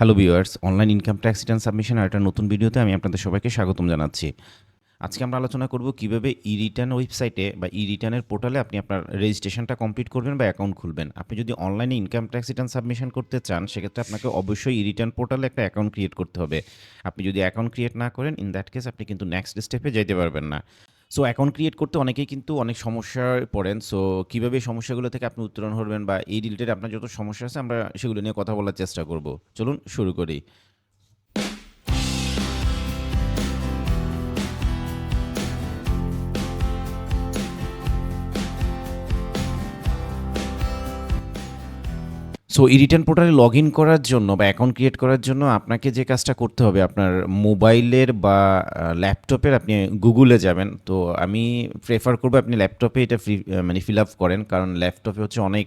Hello viewers online income tax return submission আর একটা নতুন ভিডিওতে আমি আপনাদের সবাইকে স্বাগতম জানাচ্ছি। আজকে আমরা আলোচনা করব কীভাবে ই রিটার্ন ওয়েবসাইটে বা ই রিটার্নের পোর্টালে আপনি আপনার রেজিস্ট্রেশনটা কমপ্লিট করবেন বা অ্যাকাউন্ট খুলবেন। আপনি যদি অনলাইনে ইনকাম ট্যাক্স রিটার্ন সাবমিশন করতে চান, সেক্ষেত্রে আপনাকে অবশ্যই ই রিটার্ন পোর্টালে একটা অ্যাকাউন্ট ক্রিয়েট করতে হবে। আপনি যদি অ্যাকাউন্ট ক্রিয়েট না করেন ইন দ্যাট কেস আপনি কিন্তু নেক্সট স্টেপে যেতে পারবেন না। সো অ্যাকাউন্ট ক্রিয়েট করতে অনেকেই কিন্তু অনেক সমস্যায় পড়েন। সো কীভাবে সমস্যাগুলো থেকে আপনি উত্তরণ করবেন বা এই রিলেটেড আপনার যত সমস্যা আছে, আমরা সেগুলো নিয়ে কথা বলার চেষ্টা করব। চলুন শুরু করি। সো ই রিটার্ন পোর্টালে লগ ইন করার জন্য বা অ্যাকাউন্ট ক্রিয়েট করার জন্য আপনাকে যে কাজটা করতে হবে, আপনার মোবাইলের বা ল্যাপটপের আপনি গুগলে যাবেন। তো আমি প্রেফার করব আপনি ল্যাপটপে এটা ফ্রি মানে ফিল আপ করেন। কারণ ল্যাপটপে হচ্ছে অনেক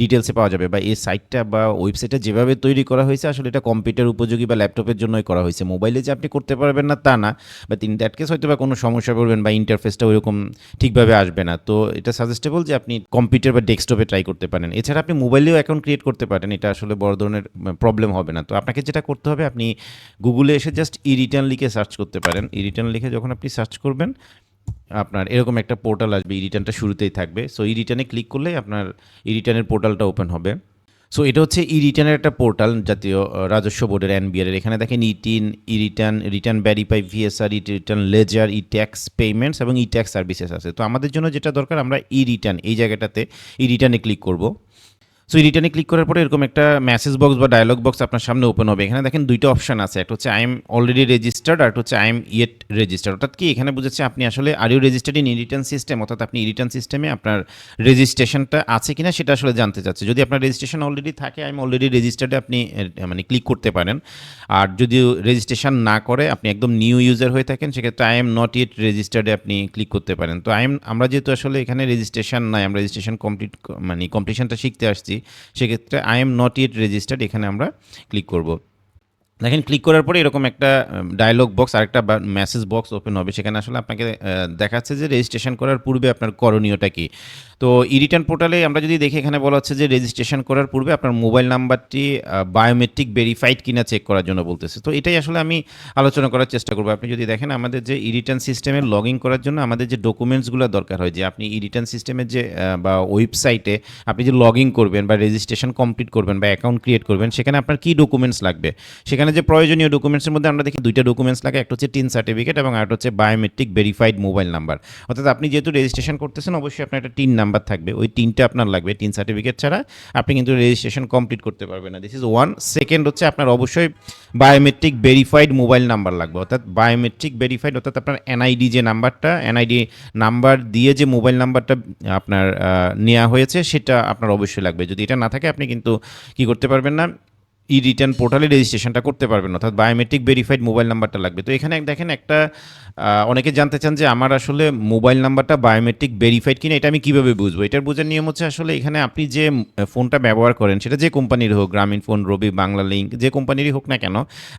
ডিটেলসে পাওয়া যাবে বা এই সাইটটা বা ওয়েবসাইটটা যেভাবে তৈরি করা হয়েছে, আসলে এটা কম্পিউটার উপযোগী বা ল্যাপটপের জন্যই করা হয়েছে। মোবাইলে যে আপনি করতে পারবেন না, তা না। বা তিন দ্যাট কেস হয়তো বা কোনো সমস্যা পড়বেন বা ইন্টারফেসটা ওইরকম ঠিকভাবে আসবে না। তো এটা সাজেস্টেবল যে আপনি কম্পিউটার বা ডেস্কটপে ট্রাই করতে পারেন। এছাড়া আপনি মোবাইলেও অ্যাকাউন্ট ক্রিয়েট করতে পারেন, এটা আসলে বড় ধরনের প্রবলেম হবে না। তো আপনাকে যেটা করতে হবে, আপনি গুগলে এসে জাস্ট ই রিটার্ন লিখে সার্চ করতে পারেন। ই রিটার্ন লিখে যখন আপনি সার্চ করবেন, আপনার এরকম একটা পোর্টাল আসবে ই রিটার্নটা শুরুতেই থাকবে। সো ই রিটার্নে ক্লিক করলেই আপনার ই রিটার্নের পোর্টালটা ওপেন হবে। সো এটা হচ্ছে ই রিটার্নের একটা পোর্টাল জাতীয় রাজস্ব বোর্ডের এনবিআর এর। এখানে দেখেন eTIN e return return verify VSR e return ledger e tax payments এবং ই ট্যাক্স সার্ভিসেস আছে। তো আমাদের জন্য যেটা দরকার, আমরা ই রিটার্ন এই জায়গাটাতে ই রিটার্নে ক্লিক করব। সো এই রিটার্নে ক্লিক করার পরে এরকম একটা মেসেজ বক্স বা ডায়লগ বক্স আপনার সামনে ওপেন হবে। এখানে দেখেন দুইটা অপশন আছে, একটা হচ্ছে আই এম অলরেডি রেজিস্টার্ড আর একটা হচ্ছে আই এম ইয়েট রেজিস্টার্ড অর্থাৎ কি এখানে বুঝেছে আপনি আসলে are you registered in return system অর্থাৎ আপনি রিটার্ন সিস্টেমে আপনার রেজিস্ট্রেশনটা আছে কিনা সেটা আসলে জানতে চাচ্ছে। যদি আপনার রেজিস্ট্রেশন অলরেডি থাকে আই এম অলরেডি রেজিস্টার্ডে আপনি মানে ক্লিক করতে পারেন। আর যদি রেজিস্ট্রেশন না করে, আপনি একদম নিউ ইউজার হয়ে থাকেন, সেক্ষেত্রে আই এম নট ইয়েট রেজিস্টার্ডে আপনি ক্লিক করতে পারেন। তো আই এম আমরা যেহেতু আসলে এখানে রেজিস্ট্রেশন নাই, আমরা রেজিস্ট্রেশন কমপ্লিট মানে কমপ্লিশনটা শিখতে আসছি সেক্ষেত্রে I am not yet registered এখানে আমরা ক্লিক করব। দেখেন ক্লিক করার পরে এরকম একটা ডায়লগ বক্স আরেকটা মেসেজ বক্স ওপেন হবে। সেখানে আসলে আপনাকে দেখাচ্ছে যে রেজিস্ট্রেশন করার পূর্বে আপনার করণীয়টা কি। তো ই রিটার্ন পোর্টালে আমরা যদি দেখি, এখানে বলা হচ্ছে যে রেজিস্ট্রেশন করার পূর্বে আপনার মোবাইল নাম্বারটি বায়োমেট্রিক ভেরিফাইড কিনা চেক করার জন্য বলতেছে। তো এটাই আসলে আমি আলোচনা করার চেষ্টা করব। আপনি যদি দেখেন, আমাদের যে ই রিটার্ন সিস্টেমে লগ ইন করার জন্য আমাদের যে ডকুমেন্টসগুলো দরকার হয়, যে আপনি ই রিটার্ন সিস্টেমের যে বা ওয়েবসাইটে আপনি যে লগ ইন করবেন বা রেজিস্ট্রেশন কমপ্লিট করবেন বা অ্যাকাউন্ট ক্রিয়েট করবেন, সেখানে আপনার কী ডকুমেন্টস লাগবে? সেখানে যে প্রয়োজনীয় ডকুমেন্টসের মধ্যে আমরা দেখি দুইটা ডকুমেন্টস লাগে, একটা হচ্ছে টিন সার্টিফিকেট এবং আরেকটা হচ্ছে বায়োমেট্রিক ভেরিফাইড মোবাইল নাম্বার অর্থাৎ আপনি যেহেতু রেজিস্ট্রেশন করতেছেন, অবশ্যই আপনার একটা টিন নাম্বার থাকবে, ওই টিনটা আপনার লাগবে, তিন সার্টিফিকেট ছাড়া। আপনি কিন্তু রেজিস্ট্রেশন কমপ্লিট করতে পারবেন না। দিস ইজ ওয়ান সেকেন্ড হচ্ছে আপনার অবশ্যই বায়োমেট্রিক ভেরিফাইড মোবাইল নাম্বার লাগবে। অর্থাৎ বায়োমেট্রিক ভেরিফাইড অর্থাৎ আপনার এনআইডি যে নাম্বারটা এনআইডি নাম্বার দিয়ে যে মোবাইল নাম্বারটা আপনার নেওয়া হয়েছে, সেটা আপনার অবশ্যই লাগবে। যদি এটা না থাকে, আপনি কিন্তু কি করতে পারবেন না ই রিটার্ন পোর্টালে রেজিস্ট্রেশনটা করতে পারবেন। অর্থাৎ বায়োমেট্রিক ভেরিফাইড মোবাইল নাম্বারটা লাগবে। তো এখানে দেখেন একটা অনেকে জানতে চান যে আমার আসলে মোবাইল নাম্বারটা বায়োমেট্রিক ভেরিফাইড কিনা, এটা আমি কীভাবে বুঝব? এটার বোঝার নিয়ম হচ্ছে আসলে এখানে আপনি যে ফোনটা ব্যবহার করেন, সেটা যে কোম্পানির হোক, গ্রামীণ ফোন, রবি, বাংলা লিঙ্ক, যে কোম্পানিরই হোক না কেন,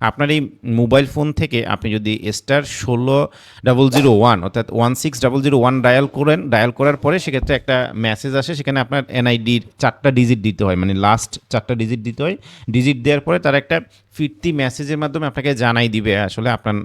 আপনার এই মোবাইল ফোন থেকে আপনি যদি স্টার ষোলো ডাবল জিরো ওয়ান অর্থাৎ one six double zero one dial করেন ডায়াল করার পরে সেক্ষেত্রে একটা মেসেজ আসে, সেখানে আপনার এনআইডির চারটা ডিজিট দিতে হয় মানে লাস্ট চারটা ডিজিট দিতে হয়। ডিজিট দেওয়ার পরে তার একটা ফিরতি মেসেজের মাধ্যমে আপনাকে জানাই দিবে আসলে আপনার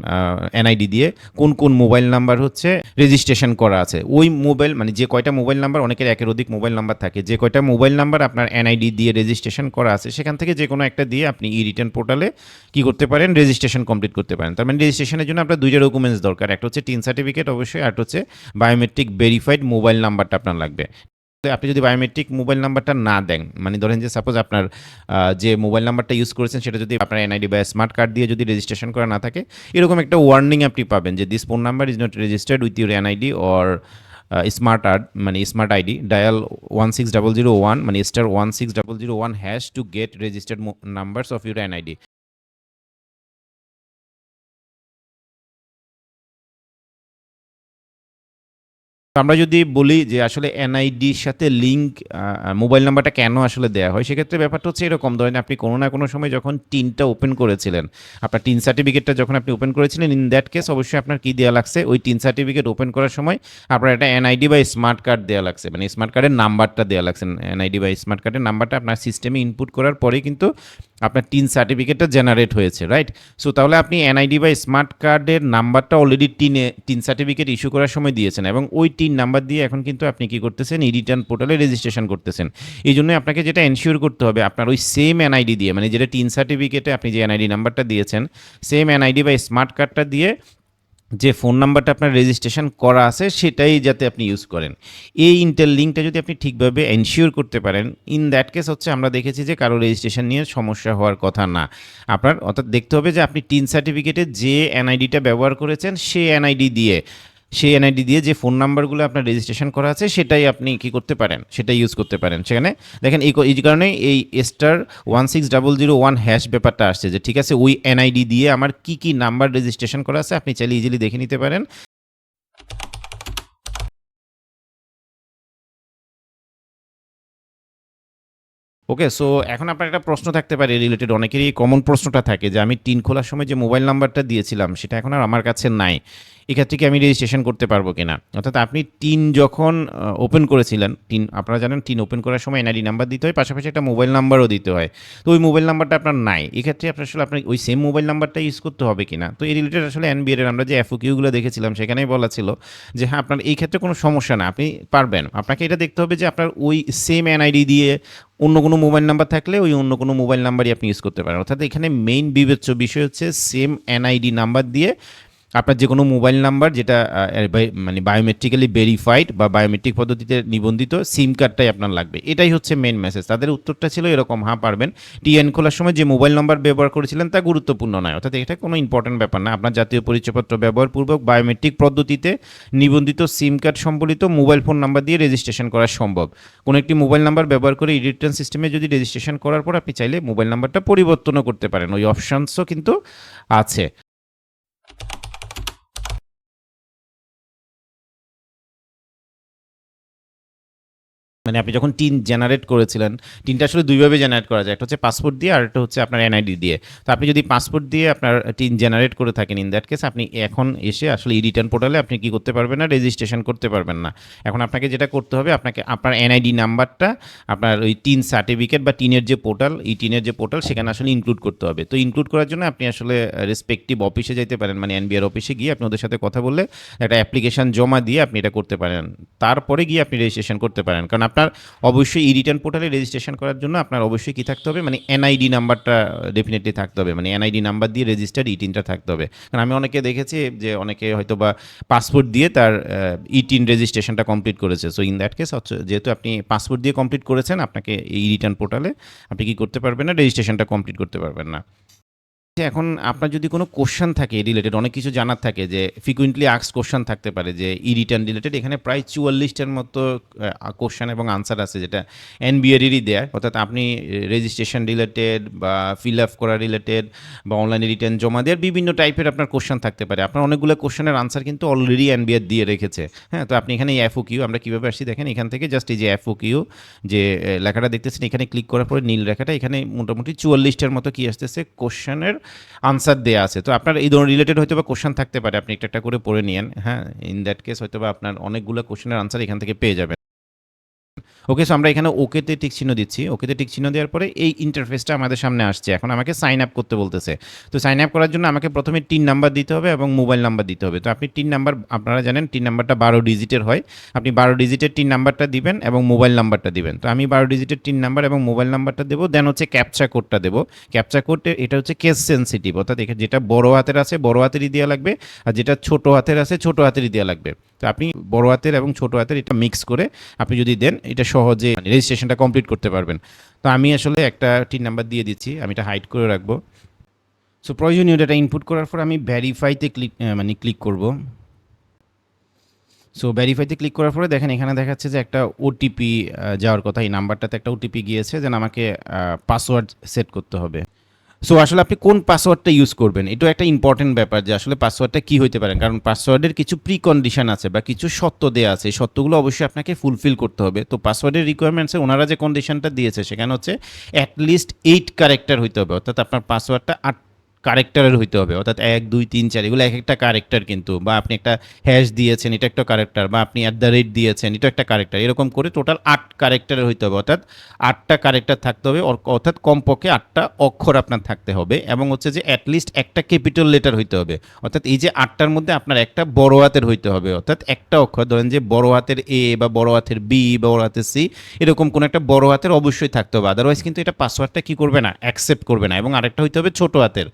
এনআইডি দিয়ে কোন কোন মোবাইল নাম্বার হচ্ছে রেজিস্ট্রেশন করা আছে। ওই মোবাইল মানে যে কয়টা মোবাইল নাম্বার অনেকের একের অধিক মোবাইল নাম্বার থাকে। যে কয়টা মোবাইল নাম্বার আপনার এনআইডি দিয়ে রেজিস্ট্রেশন করা আছে, সেখান থেকে যে কোনো একটা দিয়ে আপনি ই রিটার্ন পোর্টালে কি করতে পারেন রেজিস্ট্রেশন কমপ্লিট করতে পারেন। তার মানে রেজিস্ট্রেশনের জন্য আপনার দুইটা ডকুমেন্টস দরকার, একটা হচ্ছে টিন সার্টিফিকেট অবশ্যই, আর হচ্ছে বায়োমেট্রিক ভেরিফাইড মোবাইল নাম্বারটা আপনার লাগবে। আপনি যদি বায়োমেট্রিক মোবাইল নাম্বারটা না দেন মানে ধরেন যে সাপোজ আপনার যে মোবাইল নাম্বারটা ইউজ করেছেন, সেটা যদি আপনার এনআইডি বা স্মার্ট কার্ড দিয়ে যদি রেজিস্ট্রেশন করা না থাকে, এরকম একটা ওয়ার্নিং আপনি পাবেন যে this phone number is not registered with your NID or smart art মানে smart ID dial one six double zero one মানে star one six double zero one hash to get registered numbers of your NID আমরা যদি বলি যে আসলে এনআইডির সাথে link mobile নাম্বারটা কেন আসলে দেওয়া হয়, সেক্ষেত্রে ব্যাপারটা হচ্ছে এরকম। ধরেন আপনি কোনো না কোনো সময় যখন টিনটা ওপেন করেছিলেন, আপনার টিন সার্টিফিকেটটা যখন আপনি ওপেন করেছিলেন ইন দ্যাট কেস অবশ্যই আপনার কী দেওয়া লাগছে? ওই টিন সার্টিফিকেট ওপেন করার সময় আপনার একটা এনআইডি বা স্মার্ট কার্ড দেওয়া লাগছে। মানে স্মার্ট কার্ডের নাম্বারটা দেওয়া লাগছে। এনআইডি বা স্মার্ট কার্ডের নাম্বারটা আপনার সিস্টেমে ইনপুট করার পরেই কিন্তু আপনার টিন সার্টিফিকেটটা জেনারেট হয়েছে রাইট সো তাহলে আপনি এনআইডি বা স্মার্ট কার্ডের নাম্বারটা অলরেডি টিনে টিন সার্টিফিকেট ইস্যু করার সময় দিয়েছেন এবং ওই টিন নাম্বার দিয়ে এখন কিন্তু আপনি কি করতেছেন? ই রিটার্ন পোর্টালে রেজিস্ট্রেশন করতেছেন। এই জন্য আপনাকে যেটা এনশিওর করতে হবে, আপনার ওই সেম এনআইডি দিয়ে মানে যেটা টিন সার্টিফিকেটে আপনি যে এনআইডি নাম্বারটা দিয়েছেন সেম এনআইডি বা স্মার্ট কার্ডটা দিয়ে যে ফোন নাম্বারটা আপনার রেজিস্ট্রেশন করা আছে, সেটাই যাতে আপনি ইউজ করেন। এই ইন্টেল লিঙ্কটা যদি আপনি ঠিকভাবে এনশিওর করতে পারেন ইন দ্যাট কেস হচ্ছে আমরা দেখেছি যে কারও রেজিস্ট্রেশন নিয়ে সমস্যা হওয়ার কথা না। আপনার অর্থাৎ দেখতে হবে যে আপনি টিন সার্টিফিকেটে যে এনআইডিটা ব্যবহার করেছেন সেই এনআইডি দিয়ে সেই এনআইডি দিয়ে যে ফোন নাম্বারগুলো আপনার রেজিস্ট্রেশন করা আছে, সেটাই আপনি কি করতে পারেন? সেটাই ইউজ করতে পারেন। সেখানে দেখেন, এই এই কারণে এই star one six double zero one hash ব্যাপারটা আসছে যে, ঠিক আছে, ওই এনআইডি দিয়ে আমার কি কি নাম্বার রেজিস্ট্রেশন করা আছে, আপনি চাইলে ইজিলি দেখে নিতে পারেন। ওকে সো এখন আপনার একটা প্রশ্ন থাকতে পারে রিলেটেড অনেকেরই কমন প্রশ্নটা থাকে যে, আমি টিন খোলার সময় যে মোবাইল নাম্বারটা দিয়েছিলাম, সেটা এখন আর আমার কাছে নাই। এক্ষেত্রে কি আমি রেজিস্ট্রেশন করতে পারব কিনা? অর্থাৎ আপনি টিন যখন ওপেন করেছিলেন, টিন আপনারা জানেন টিন ওপেন করার সময় এনআইডি নাম্বার দিতে হয়, পাশাপাশি একটা মোবাইল নাম্বারও দিতে হয়। তো ওই মোবাইল নাম্বারটা আপনার নাই। এক্ষেত্রে আপনার আসলে আপনার ওই সেম মোবাইল নাম্বারটা ইউজ করতে হবে কিনা? তো এই রিলেটেড আসলে এনবিএর আমরা যে এফওকিউগুলো দেখেছিলাম, সেখানেই বলা ছিল যে হ্যাঁ আপনার এই ক্ষেত্রে কোনো সমস্যা না, আপনি পারবেন। আপনাকে এটা দেখতে হবে যে, আপনার ওই সেম এনআইডি দিয়ে অন্য কোনো মোবাইল নাম্বার থাকলে ওই অন্য কোনো মোবাইল নাম্বারই আপনি ইউজ করতে পারেন। অর্থাৎ এখানে মেইন বিবেচ্য বিষয় হচ্ছে সেম এনআইডি নাম্বার দিয়ে আপনার যে কোনো মোবাইল নাম্বার যেটা মানে বায়োমেট্রিক্যালি ভেরিফাইড বা বায়োমেট্রিক পদ্ধতিতে নিবন্ধিত সিম কার্ডটাই আপনার লাগবে। এটাই হচ্ছে মেন মেসেজ তাদের উত্তরটা ছিল এরকম হ্যাঁ পারবেন। টিএন খোলার সময় যে মোবাইল নাম্বার ব্যবহার করেছিলেন তা গুরুত্বপূর্ণ নয়। অর্থাৎ এটা কোনো ইম্পর্টেন্ট ব্যাপার না। আপনার জাতীয় পরিচয়পত্র ব্যবহারপূর্বক বায়োমেট্রিক পদ্ধতিতে নিবন্ধিত সিম কার্ড সম্বলিত মোবাইল ফোন নাম্বার দিয়ে রেজিস্ট্রেশন করা সম্ভব। কোনো একটি মোবাইল নাম্বার ব্যবহার করে ই রিটার্ন সিস্টেমে যদি রেজিস্ট্রেশন করার পর আপনি চাইলে মোবাইল নাম্বারটা পরিবর্তনও করতে পারেন। ওই অপশানসও কিন্তু আছে। মানে আপনি যখন টিন জেনারেট করেছিলেন, টিনটা আসলে দুইভাবে জেনারেট করা যায়। একটা হচ্ছে পাসপোর্ট দিয়ে আর একটা হচ্ছে আপনার এনআইডি দিয়ে। তো আপনি যদি পাসপোর্ট দিয়ে আপনার টিন জেনারেট করে থাকেন ইন দ্যাট কেস আপনি এখন এসে আসলে ই রিটার্ন পোর্টালে আপনি কি করতে পারবেন না রেজিস্ট্রেশন করতে পারবেন না। এখন আপনাকে যেটা করতে হবে, আপনাকে আপনার এনআইডি নাম্বারটা, আপনার ওই টিন সার্টিফিকেট বা টিনের যে পোর্টাল ই টিনের যে পোর্টাল সেখানে আসলে ইনক্লুড করতে হবে। তো ইনক্লুড করার জন্য আপনি আসলে রেসপেক্টিভ অফিসে যেতে পারেন মানে এনবিআর অফিসে গিয়ে আপনি ওদের সাথে কথা বললে একটা অ্যাপ্লিকেশন জমা দিয়ে আপনি এটা করতে পারেন। তারপরে গিয়ে আপনি রেজিস্ট্রেশন করতে পারেন। কারণ আপনার অবশ্যই ই রিটার্ন পোর্টালে রেজিস্ট্রেশন করার জন্য আপনার অবশ্যই কী থাকতে হবে? মানে এনআইডি নাম্বারটা ডেফিনেটলি থাকতে হবে। মানে এনআইডি নাম্বার দিয়ে রেজিস্টার্ড ইটিনটা থাকতে হবে। কারণ আমি অনেকে দেখেছি যে অনেকে হয়তো বা পাসপোর্ট দিয়ে তার ইটিন রেজিস্ট্রেশনটা কমপ্লিট করেছে। সো ইন দ্যাট কেস যেহেতু আপনি পাসপোর্ট দিয়ে কমপ্লিট করেছেন, আপনাকে এই রিটার্ন পোর্টালে আপনি কি করতে পারবেন না রেজিস্ট্রেশনটা কমপ্লিট করতে পারবেন না। এখন আপনার যদি কোনো কোশ্চেন থাকে রিলেটেড অনেক কিছু জানার থাকে যে ফ্রিকুয়েন্টলি আক্স কোশ্চেন থাকতে পারে যে ই রিটার্ন রিলেটেড এখানে প্রায় চুয়াল্লিশটার মতো কোশ্চেন এবং আনসার আছে যেটা এনবিআরেরই দেয়। অর্থাৎ আপনি রেজিস্ট্রেশন রিলেটেড বা ফিল আপ করা রিলেটেড বা অনলাইনে রিটার্ন জমা দেওয়ার বিভিন্ন টাইপের আপনার কোশ্চেন থাকতে পারে। আপনার অনেকগুলো কোশ্চেনের আনসার কিন্তু অলরেডি এনবিআর দিয়ে রেখেছে। হ্যাঁ তো আপনি এখানে এফও কিউ আমরা কীভাবে আসছি দেখেন, এখান থেকে জাস্ট এই যে এফও কিউ যে লেখাটা দেখতেছেন, এখানে ক্লিক করার পরে নীল রেখাটা, এখানে মোটামুটি চুয়াল্লিশটার মতো কী আসতেছে? কোশ্চেনের আনসার দেওয়া আছে। তো আপনার এই ধরনের রিলেটেড হয়তো বা কোশ্চেন থাকতে পারে। আপনি একটা একটা করে পড়ে নিয়েন হ্যাঁ? ইন দ্যাট কেস হয়তো বা আপনার অনেকগুলো কোশ্চেনের আনসার এখান থেকে পেয়ে যাবেন। ওকে সো আমরা এখানে ওকেতে টিক চিহ্ন দিচ্ছি। ওকেতে টিক চিহ্ন দেওয়ার পরে এই ইন্টারফেসটা আমাদের সামনে আসছে। এখন আমাকে সাইন আপ করতে বলতেছে। তো সাইন আপ করার জন্য আমাকে প্রথমে টিন নাম্বার দিতে হবে এবং মোবাইল নাম্বার দিতে হবে। তো আপনি টিন নাম্বার আপনারা জানেন টিন নাম্বারটা বারো ডিজিটের হয়। আপনি বারো ডিজিটের টিন নাম্বারটা দিবেন এবং মোবাইল নাম্বারটা দিবেন। তো আমি বারো ডিজিটের টিন নাম্বার এবং মোবাইল নাম্বারটা দেবো। দেন হচ্ছে ক্যাপচা কোডটা দেবো। ক্যাপচা কোড এটা হচ্ছে কেস সেন্সিটিভ অর্থাৎ এখানে যেটা বড় হাতের আছে, বড় হাতেরই দেওয়া লাগবে। আর যেটা ছোট হাতের আছে, ছোট হাতেরই দেওয়া লাগবে। তো আপনি বড় হাতের এবং ছোট হাতের এটা মিক্স করে আপনি যদি দেন এটা সহজে রেজিস্ট্রেশনটা কমপ্লিট করতে পারবেন। তো আমি আসলে একটা টিন নাম্বার দিয়ে দিচ্ছি, আমি এটা হাইড করে রাখব। সো প্রয়োজনীয় ডেটা ইনপুট করার পর আমি ভ্যারিফাইতে ক্লিক মানে ক্লিক করব। সো ভ্যারিফাইতে ক্লিক করার পরে দেখেন এখানে দেখাচ্ছে যে একটা ওটিপি যাওয়ার কথা। এই নাম্বারটাতে একটা ওটিপি গিয়েছে, যেন আমাকে পাসওয়ার্ড সেট করতে হবে। সো আসলে আপনি কোন পাসওয়ার্ডটা ইউজ করবেন? এটাও একটা ইম্পর্টেন্ট ব্যাপার যে আসলে পাসওয়ার্ডটা কী হইতে পারে। কারণ পাসওয়ার্ডের কিছু প্রি কন্ডিশন আছে বা কিছু সত্য দেওয়া আছে। সত্যগুলো অবশ্যই আপনাকে ফুলফিল করতে হবে। তো পাসওয়ার্ডের রিকোয়ারমেন্টসে ওনারা যে কন্ডিশনটা দিয়েছে, সেখানে হচ্ছে অ্যাটলিস্ট এইট ক্যারেক্টার হইতে হবে। অর্থাৎ আপনার পাসওয়ার্ডটা আট কারেক্টারের হইতে হবে। অর্থাৎ এক, দুই, তিন, চার, এগুলো এক একটা কারেক্টার কিন্তু, বা আপনি একটা হ্যাশ দিয়েছেন, এটা একটা কারেক্টার বা আপনি অ্যাট দ্য রেট দিয়েছেন, এটা একটা কারেক্টার এরকম করে টোটাল আট কারেক্টারের হইতে হবে। অর্থাৎ আটটা কারেক্টার থাকতে হবে, অর- অর্থাৎ কমপক্ষে আটটা অক্ষর আপনার থাকতে হবে, এবং হচ্ছে যে অ্যাটলিস্ট একটা ক্যাপিটাল লেটার হইতে হবে। অর্থাৎ এই যে আটটার মধ্যে আপনার একটা বড় হাতের হইতে হবে, অর্থাৎ একটা অক্ষর, ধরেন যে বড় হাতের এ বা বড় হাতের বি বা বড় হাতের সি এরকম কোনো একটা বড় হাতের অবশ্যই থাকতে হবে। আদারওয়াইজ কিন্তু এটা পাসওয়ার্ডটা কী করবে না অ্যাকসেপ্ট করবে না, এবং আরেকটা হইতে হবে ছোট হাতের।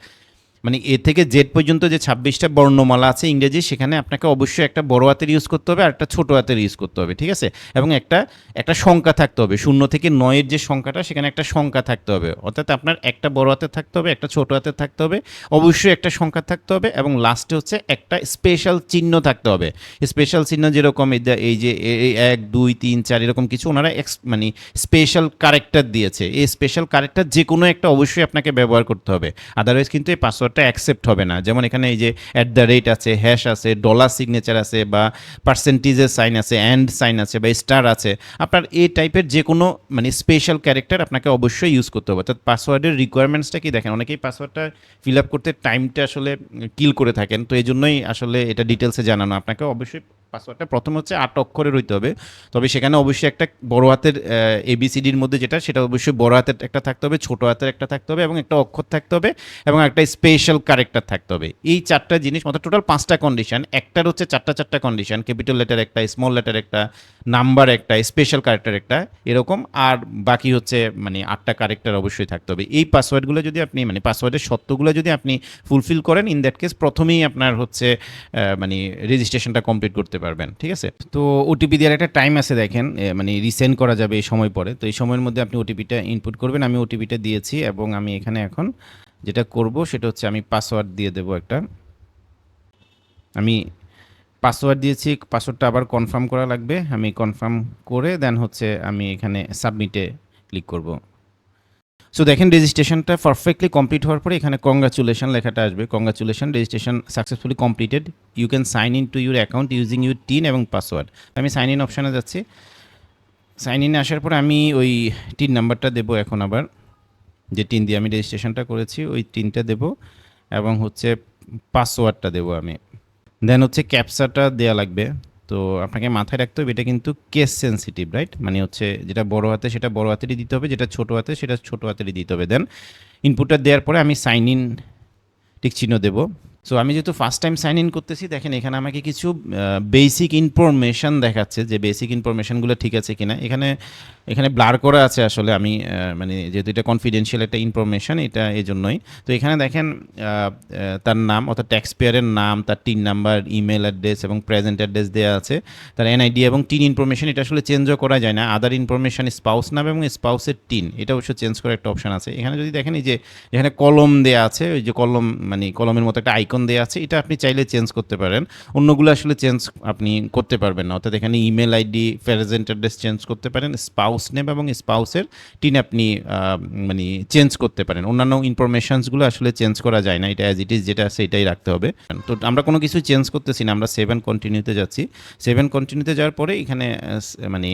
মানে এ থেকে জেড পর্যন্ত যে ছাব্বিশটা বর্ণমালা আছে ইংরেজি, সেখানে আপনাকে অবশ্যই একটা বড় হাতের ইউজ করতে হবে আর একটা ছোটো হাতের ইউজ করতে হবে, ঠিক আছে? এবং একটা একটা সংখ্যা থাকতে হবে। শূন্য থেকে নয়ের যে সংখ্যাটা, সেখানে একটা সংখ্যা থাকতে হবে। অর্থাৎ আপনার একটা বড় হাতে থাকতে হবে, একটা ছোটো হাতে থাকতে হবে। অবশ্যই একটা সংখ্যা থাকতে হবে এবং লাস্টে হচ্ছে একটা স্পেশাল চিহ্ন থাকতে হবে। স্পেশাল চিহ্ন যেরকম এই যে- এক, দুই, তিন, চার, এরকম কিছু ওনারা এক্স মানে স্পেশাল কারেক্টার দিয়েছে। এই স্পেশাল কারেক্টার যে কোনো একটা অবশ্যই আপনাকে ব্যবহার করতে হবে। আদারওয়াইজ কিন্তু এই পাসওয়ার্ডটা অ্যাকসেপ্ট হবে না। যেমন এখানে এই যে অ্যাট দ্য রেট আছে হ্যাশ আছে ডলার সিগনেচার আছে বা পার্সেন্টেজের সাইন আছে অ্যান্ড সাইন আছে বা স্টার আছে, আপনার এই টাইপের যে কোনো মানে স্পেশাল ক্যারেক্টার আপনাকে অবশ্যই ইউজ করতে হবে। অর্থাৎ পাসওয়ার্ডের রিকোয়ারমেন্টসটা কি দেখেন, অনেকেই পাসওয়ার্ডটা ফিল আপ করতে টাইমটা আসলে কিল করে থাকেন। তো এই জন্যই আসলে এটা ডিটেলসে জানানো। আপনাকে অবশ্যই পাসওয়ার্ডটা প্রথম হচ্ছে আট অক্ষরের হইতে হবে। তবে সেখানে অবশ্যই একটা বড় হাতের এবিসিডির মধ্যে যেটা, সেটা অবশ্যই বড় হাতের একটা থাকতে হবে, ছোট হাতের একটা থাকতে হবে এবং একটা অক্ষর থাকতে হবে এবং একটা স্পেশাল কারেক্টার থাকতে হবে। এই চারটা জিনিস মতো টোটাল পাঁচটা কন্ডিশন একটার হচ্ছে চারটা চারটা কন্ডিশন ক্যাপিটাল লেটার একটা স্মল লেটার একটা নাম্বার একটা স্পেশাল কারেক্টার একটা, এরকম। আর বাকি হচ্ছে মানে আটটা কারেক্টার অবশ্যই থাকতে হবে। এই পাসওয়ার্ডগুলো যদি আপনি মানে পাসওয়ার্ডের সত্যগুলো যদি আপনি ফুলফিল করেন ইন দ্যাট কেস প্রথমেই আপনার হচ্ছে মানে রেজিস্ট্রেশনটা কমপ্লিট করতে পারবেন, ঠিক আছে? তো ওটিপি দেওয়ার একটা টাইম আছে দেখেন মানে রিসেন্ড করা যাবে এই সময় পরে। তো এই সময়ের মধ্যে আপনি ওটিপিটা ইনপুট করবেন, আমি ওটিপিটা দিয়েছি এবং আমি এখানে এখন যেটা করব সেটা হচ্ছে আমি পাসওয়ার্ড দিয়ে দেবো একটা। আমি পাসওয়ার্ড দিয়েছি পাসওয়ার্ডটা আবার কনফার্ম করা লাগবে, আমি কনফার্ম করে দেন হচ্ছে আমি এখানে সাবমিটে ক্লিক করব। সো দেখেন রেজিস্ট্রেশনটা পারফেক্টলি কমপ্লিট হওয়ার পরে এখানে কংগ্রাচুলেশন লেখাটা আসবে। Congratulation registration successfully completed you can sign in to your account using your TIN এবং পাসওয়ার্ড আমি সাইন ইন অপশানে যাচ্ছি। সাইন ইনে আসার পরে আমি ওই টিন নাম্বারটা দেবো এখন আবার। যে টিন দিয়ে আমি রেজিস্ট্রেশনটা করেছি, ওই টিনটা দেবো এবং হচ্ছে পাসওয়ার্ডটা দেবো আমি। দেন হচ্ছে ক্যাপসাটা দেওয়া লাগবে। তো আপনাকে মাথায় রাখতে হবে, এটা কিন্তু কেস সেন্সিটিভ রাইট মানে হচ্ছে যেটা বড় হাতে সেটা বড় হাতেরই দিতে হবে, যেটা ছোট হাতে সেটা ছোট হাতেরই দিতে হবে। দেন ইনপুটটা দেওয়ার পরে আমি সাইন ইন টিক চিহ্ন দেবো। সো আমি যেহেতু ফার্স্ট টাইম সাইন ইন করতেছি, দেখেন এখানে আমাকে কিছু বেসিক ইনফরমেশন দেখাচ্ছে যে বেসিক ইনফরমেশনগুলো ঠিক আছে কিনা। এখানে এখানে ব্লার করা আছে আসলে আমি মানে যেহেতু এটা কনফিডেন্সিয়াল একটা ইনফরমেশন এটা এই জন্যই তো এখানে দেখেন তার নাম, অর্থাৎ ট্যাক্স পেয়ারের নাম, তার টিন নাম্বার ইমেল অ্যাড্রেস এবং প্রেজেন্ট অ্যাড্রেস দেওয়া আছে। তার এনআইডি এবং টিন ইনফরমেশন এটা আসলে চেঞ্জও করা যায় না। আদার ইনফরমেশন স্পাউস নাম এবং স্পাউসের টিন এটা অবশ্য চেঞ্জ করার একটা অপশন আছে। এখানে যদি দেখেন এই যে, এখানে কলম দেওয়া আছে, ওই যে কলম মানে কলমের মতো একটা আইকন দেওয়া আছে, এটা আপনি চাইলে চেঞ্জ করতে পারেন। অন্যগুলো আসলে চেঞ্জ আপনি করতে পারবেন না। অর্থাৎ এখানে email ID present address change করতে পারেন স্পাউস নেম এবং স্পাউসের টিন আপনি মানে চেঞ্জ করতে পারেন। অন্যান্য ইনফরমেশনসগুলো আসলে চেঞ্জ করা যায় না, এটা অ্যাজ ইট ইজ যেটা আছে এটাই রাখতে হবে। তো আমরা কোনো কিছু চেঞ্জ করতেছি না, আমরা সেভেন কন্টিনিউতে যাচ্ছি। সেভেন কন্টিনিউতে যাওয়ার পরে এখানে মানে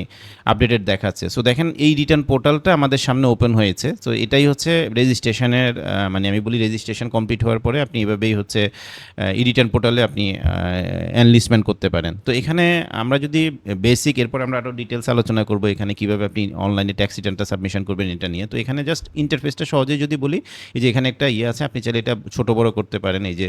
আপডেটেড দেখাচ্ছে। সো দেখেন এই রিটার্ন পোর্টালটা আমাদের সামনে ওপেন হয়েছে। তো এটাই হচ্ছে রেজিস্ট্রেশনের মানে আমি বলি রেজিস্ট্রেশন কমপ্লিট হওয়ার পরে আপনি এভাবেই হচ্ছে ই রিটার্ন পোর্টালে আপনি এনলিস্টমেন্ট করতে পারেন। তো এখানে আমরা যদি বেসিক এরপর আমরা আরও ডিটেলস আলোচনা করব, এখানে কীভাবে আপনি অনলাইনে ট্যাক্স রিটার্নটা সাবমিশন করবেন এটা নিয়ে। তো এখানে জাস্ট ইন্টারফেসটা সহজেই যদি বলি, এই যে এখানে একটা ইয়ে আছে, আপনি চাইলে এটা ছোটো বড় করতে পারেন, এই যে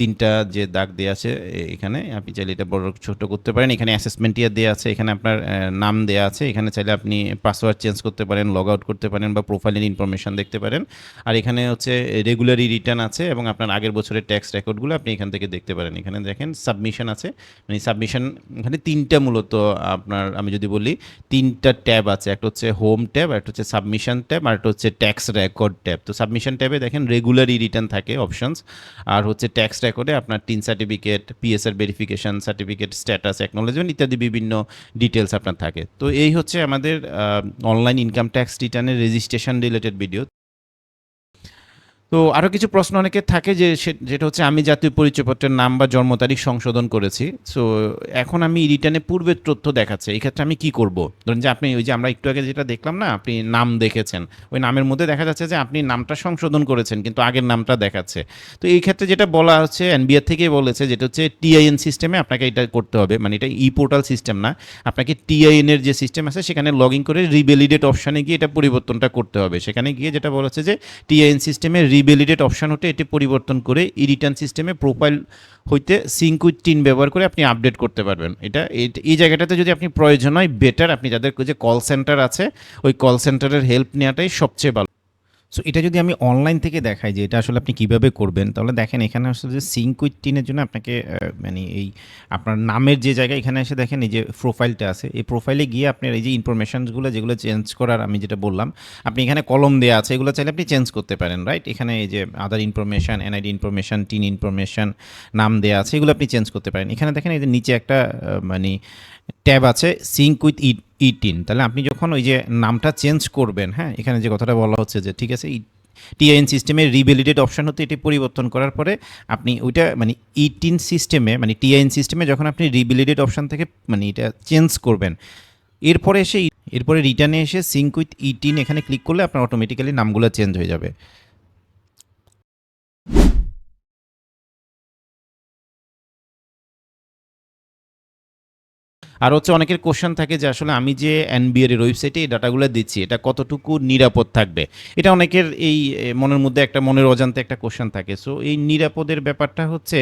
তিনটা যে দাগ দেওয়া আছে এখানে। আপনি চাইলে এটা বড় ছোট করতে পারেন। এখানে অ্যাসেসমেন্ট ইয়ার দেওয়া আছে, এখানে আপনার নাম দেওয়া আছে। এখানে চাইলে আপনি পাসওয়ার্ড চেঞ্জ করতে পারেন লগ আউট করতে পারেন বা প্রোফাইলের ইনফরমেশন দেখতে পারেন। আর এখানে হচ্ছে রেগুলারি রিটার্ন আছে এবং আপনার আগের বছরের ট্যাক্স রেকর্ডগুলো আপনি এখান থেকে দেখতে পারেন। এখানে দেখেন সাবমিশন আছে। মানে সাবমিশন এখানে তিনটা মূলত আপনার, আমি যদি বলি, তিনটা ট্যাব আছে। একটা হচ্ছে হোম ট্যাব, একটা হচ্ছে সাবমিশন ট্যাব, আর একটা হচ্ছে ট্যাক্স রেকর্ড ট্যাব। তো সাবমিশন ট্যাবে দেখেন রেগুলারি রিটার্ন থাকে অপশনস আর হচ্ছে ট্যাক্স রেকর্ডে আপনার TIN certificate PSR verification certificate status acknowledgement ইত্যাদি বিভিন্ন ডিটেলস আপনার থাকে। তো এই হচ্ছে আমাদের অনলাইন ইনকাম ট্যাক্স রিটার্নের রেজিস্ট্রেশন রিলেটেড ভিডিও তো আরও কিছু প্রশ্ন অনেকের থাকে যে যেটা হচ্ছে আমি জাতীয় পরিচয়পত্রের নাম বা জন্ম তারিখ সংশোধন করেছি। সো এখন আমি রিটার্নে পূর্বের তথ্য দেখাচ্ছে, এই ক্ষেত্রে আমি কি করব? ধরুন যে আপনি ওই যে আমরা একটু আগে যেটা দেখলাম না, আপনি নাম দেখেছেন। ওই নামের মধ্যে দেখা যাচ্ছে যে আপনি নামটা সংশোধন করেছেন, কিন্তু আগের নামটা দেখাচ্ছে। তো এই ক্ষেত্রে যেটা বলা হচ্ছে এনবিআর থেকে বলেছে, যেটা হচ্ছে টিআইএন সিস্টেমে আপনাকে এটা করতে হবে। মানে এটা ই পোর্টাল সিস্টেম না, আপনাকে টিআইএন এর যে সিস্টেম আছে, সেখানে লগ ইন করে রিভ্যালিডেট অপশানে গিয়ে এটা পরিবর্তনটা করতে হবে। সেখানে গিয়ে যেটা বলা হচ্ছে যে টিআইএন সিস্টেমে রিভ্যালিডেট অপশান হতে এটি পরিবর্তন করে ই রিটার্ন সিস্টেমে প্রোফাইল হইতে সিঙ্ক উইথ টিন ব্যবহার করে আপনি আপডেট করতে পারবেন। এটা এই- এই জায়গাটাতে যদি আপনি প্রয়োজন হয় বেটার আপনি যাদের যে কল সেন্টার আছে, ওই কল সেন্টারের হেল্প নেওয়াটাই সবচেয়ে ভালো। সো এটা যদি আমি অনলাইন থেকে দেখাই যে এটা আসলে আপনি কীভাবে করবেন, তাহলে দেখেন এখানে আসলে যে সিঙ্ক উইথ টিনের জন্য আপনাকে মানে এই আপনার নামের যে জায়গায় এখানে এসে দেখেন এই যে প্রোফাইলটা আছে, এই প্রোফাইলে গিয়ে আপনার এই যে ইনফরমেশনসগুলো যেগুলো চেঞ্জ করার আমি যেটা বললাম, আপনি এখানে কলম দেওয়া আছে, এগুলো চাইলে আপনি চেঞ্জ করতে পারেন রাইট এখানে এই যে other information NID information TIN information নাম দেওয়া আছে, এগুলো আপনি চেঞ্জ করতে পারেন। এখানে দেখেন এই যে নিচে একটা মানে ট্যাব আছে সিঙ্ক উইথ ই ইটিন তাহলে আপনি যখন ওই যে নামটা চেঞ্জ করবেন হ্যাঁ এখানে যে কথাটা বলা হচ্ছে যে, ঠিক আছে টিআইএন সিস্টেমে রিভ্যালিডেট অপশন হতে এটি পরিবর্তন করার পরে আপনি ওইটা মানে ইটিন সিস্টেমে মানে টিআইএন সিস্টেমে যখন আপনি রিভ্যালিডেট অপশন থেকে মানে এটা চেঞ্জ করবেন, এরপরে এসে, এরপরে রিটার্নে এসে সিঙ্ক উইথ ইটিন এখানে ক্লিক করলে আপনার অটোমেটিক্যালি নামগুলো চেঞ্জ হয়ে যাবে। আর হচ্ছে অনেকের কোশ্চেন থাকে যে আসলে আমি যে এনবিআর এর ওয়েবসাইটে এই ডাটাগুলো দিচ্ছি, এটা কতটুকু নিরাপদ থাকবে? এটা অনেকের এই মনের মধ্যে একটা মনের অজান্তে একটা কোশ্চেন থাকে। সো এই নিরাপদের ব্যাপারটা হচ্ছে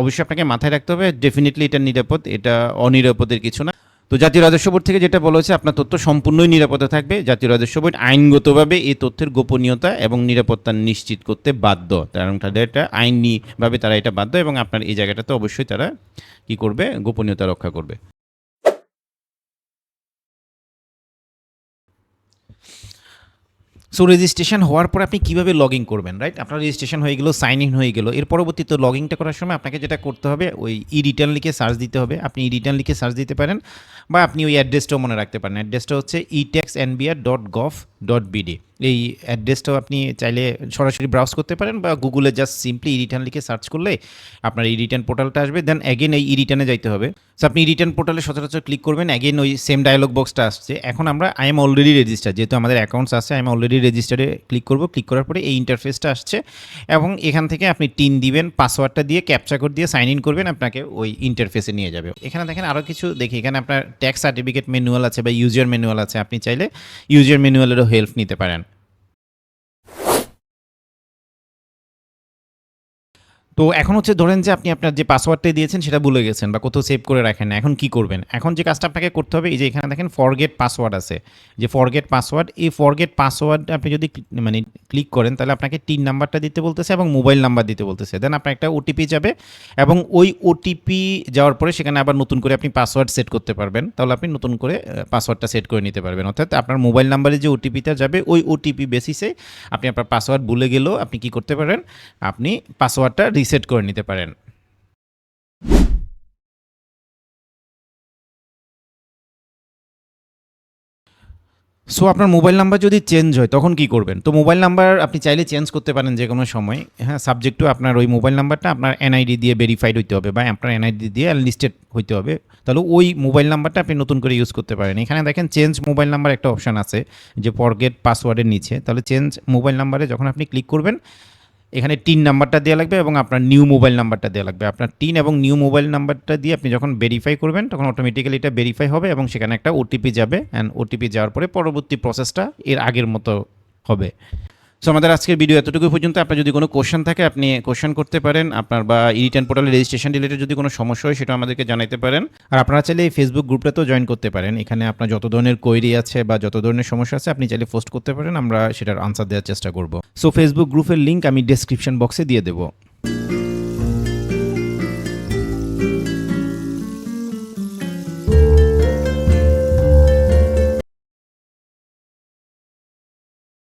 অবশ্যই আপনাকে মাথায় রাখতে হবে ডেফিনেটলি এটা নিরাপদ, এটা অনিরাপদের কিছু না। তো জাতীয় রাজস্ব বোর্ড থেকে যেটা বলা হয়েছে, আপনার তথ্য সম্পূর্ণই নিরাপদে থাকবে। জাতীয় রাজস্ব বোর্ড আইনগতভাবে এই তথ্যের গোপনীয়তা এবং নিরাপত্তা নিশ্চিত করতে বাধ্য। কারণ তাদের এটা আইনিভাবে তারা এটা বাধ্য এবং আপনার এই জায়গাটাতে অবশ্যই তারা কি করবে? গোপনীয়তা রক্ষা করবে। সো রেজিস্ট্রেশন হওয়ার পর আপনি কীভাবে লগ ইন করবেন রাইট আপনার রেজিস্ট্রেশন হয়ে গেলো সাইন ইন হয়ে গেলো। এর পরবর্তীতে লগ ইনটা করার সময় আপনাকে যেটা করতে হবে, ওই ই রিটার্ন লিখে সার্চ দিতে হবে। আপনি ই রিটার্ন লিখে সার্চ দিতে পারেন বা আপনি ওই অ্যাড্রেসটাও মনে রাখতে পারেন। অ্যাড্রেসটা হচ্ছে e tax NBR dot gov dot BD এই অ্যাড্রেসটাও আপনি চাইলে সরাসরি ব্রাউজ করতে পারেন বা গুগলে জাস্ট সিম্পলি ই রিটার্ন লিখে সার্চ করলে আপনার ই রিটার্ন পোর্টালটা আসবে। দেন অ্যাগেন এই ই রিটার্নে যাইতে হবে। সো আপনি ই রিটার্ন পোর্টালে সচরাচর ক্লিক করবেন। অ্যাগেন ওই সেম ডায়লগ বক্সটা আসছে। এখন আমরা আই এম অলরেডি রেজিস্টার যেহেতু আমাদের অ্যাকাউন্টস আছে আই এম অলরেডি রেজিস্টারে ক্লিক করব। ক্লিক করার পরে এই ইন্টারফেসটা আসছে এবং এখান থেকে আপনি টিন দিবেন পাসওয়ার্ডটা দিয়ে ক্যাপচা কোড দিয়ে সাইন ইন করবেন, আপনাকে ওই ইন্টারফেসে নিয়ে যাবে। এখানে দেখেন আরও কিছু দেখি। এখানে আপনার ট্যাক্স সার্টিফিকেট ম্যানুয়াল আছে বা ইউজার ম্যানুয়াল আছে। আপনি চাইলে ইউজার ম্যানুয়ালেরও হেল্প নিতে পারেন। তো এখন হচ্ছে ধরেন যে আপনি আপনার যে পাসওয়ার্ডটা দিয়েছেন সেটা ভুলে গেছেন বা কোথাও সেভ করে রাখেন না, এখন কি করবেন? এখন যে কাজটা আপনাকে করতে হবে, এই যে এখানে দেখেন ফরগেট পাসওয়ার্ড আছে। যে ফরগেট পাসওয়ার্ড এই ফরগেট পাসওয়ার্ড আপনি যদি মানে ক্লিক করেন, তাহলে আপনাকে তিন নাম্বারটা দিতে বলতেছে এবং মোবাইল নাম্বার দিতে বলতেছে। দেন আপনার একটা ওটিপি যাবে এবং ওই ওটিপি যাওয়ার পরে সেখানে আবার নতুন করে আপনি পাসওয়ার্ড সেট করতে পারবেন। তাহলে আপনি নতুন করে পাসওয়ার্ডটা সেট করে নিতে পারবেন। অর্থাৎ আপনার মোবাইল নাম্বারে যে ওটিপিটা যাবে, ওই ওটিপি বেসিসে আপনি আপনার পাসওয়ার্ড ভুলে গেলেও আপনি কি করতে পারেন? আপনি পাসওয়ার্ডটা রিসেট করে নিতে পারেন। সো আপনার মোবাইল নাম্বার যদি চেঞ্জ হয়, তখন কি করবেন? তো মোবাইল নাম্বার আপনি চাইলে চেঞ্জ করতে পারেন যে কোনো সময়। হ্যাঁ সাবজেক্টও আপনার ওই মোবাইল নাম্বারটা আপনার এনআইডি দিয়ে ভেরিফাইড হইতে হবে বা আপনার এনআইডি দিয়ে লিস্টেড হইতে হবে। তাহলে ওই মোবাইল নাম্বারটা আপনি নতুন করে ইউজ করতে পারেন। এখানে দেখেন চেঞ্জ মোবাইল নাম্বার একটা অপশান আছে, যে ফরগেট পাসওয়ার্ডের নিচে। তাহলে চেঞ্জ মোবাইল নাম্বারে যখন আপনি ক্লিক করবেন এখানে টিন নাম্বারটা দেওয়া লাগবে এবং আপনার নিউ মোবাইল নাম্বারটা দেওয়া লাগবে। আপনার টিন এবং নিউ মোবাইল নাম্বারটা দিয়ে আপনি যখন ভেরিফাই করবেন, তখন অটোমেটিক্যালি এটা ভেরিফাই হবে এবং সেখানে একটা ওটিপি যাবে। অ্যান্ড ওটিপি যাওয়ার পরে পরবর্তী প্রসেসটা এর আগের মতো হবে। সো আমাদের আজকের ভিডিও এতটুকু পর্যন্ত। আপনার যদি কোনো কোশ্চেন থাকে, আপনি কোশ্চেন করতে পারেন। আপনার বা ইরিটার্ন পোর্টালে রেজিস্ট্রেশন রিলেটেড যদি কোনো সমস্যা হয়, সেটা আমাদেরকে জানাতে পারেন। আর আপনারা চাইলে এই ফেসবুক গ্রুপটাতেও জয়েন করতে পারেন। এখানে আপনার যত ধরনের কোয়েরি আছে বা যত ধরনের সমস্যা আছে, আপনি চাইলে পোস্ট করতে পারেন। আমরা সেটার আনসার দেওয়ার চেষ্টা করব। সো ফেসবুক গ্রুপের লিঙ্ক আমি ডেসক্রিপশন বক্সে দিয়ে দেবো।